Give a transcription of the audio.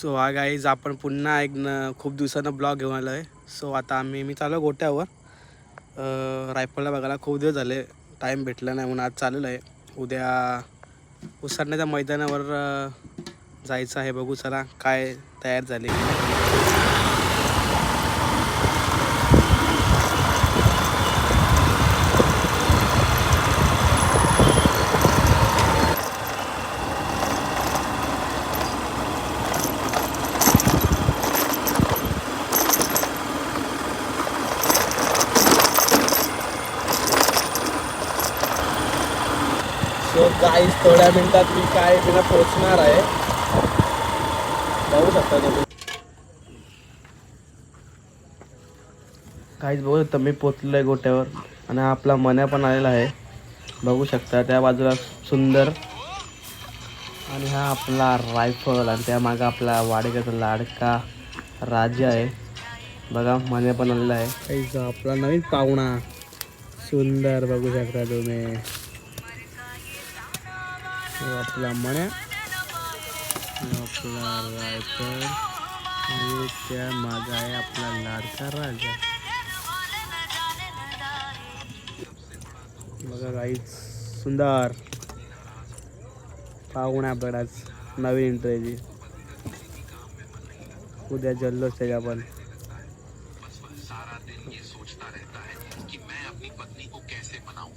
So हा guys आपण पुन्हा एक न खूप दिवसानं ब्लॉग घेऊन आलो आहे सो आता आम्ही मी चालू गोट्यावर. अं, रायफलला बघायला खूप दिवस झाले. टाईम भेटला नाही म्हणून आज चाललेलं आहे उद्या उसरण्याच्या मैदानावर जायचं आहे बघू चला काय तयार झाले. सो गाईज थोड्या मिनिटात मी काय तिला पोचणार आहे. बघू शकता तुम्ही. काहीच बघू शकता मी पोचलो आहे गोट्यावर आणि हा आपला मन्या पण आलेला आहे. बघू शकता त्या बाजूला सुंदर आणि हा आपला रायफल आणि त्या मागं आपला वाडेगाचा लाडका राजा आहे. बघा मन्या पण आलेला आहे. काहीच आपला नवीन पाहुणा. सुंदर बघू शकता तुम्ही. आपला मण्या आपला रायकर आणि त्या माझा आहे आपला लाडका राजा. बघा राईस सुंदर. पाहुण्या बडाच नवीन एंट्री उद्या जल्लोष त्याच्या पण सारा दिन ये सोचता रहता है कि मैं अपनी पत्नी को कैसे मनाऊं।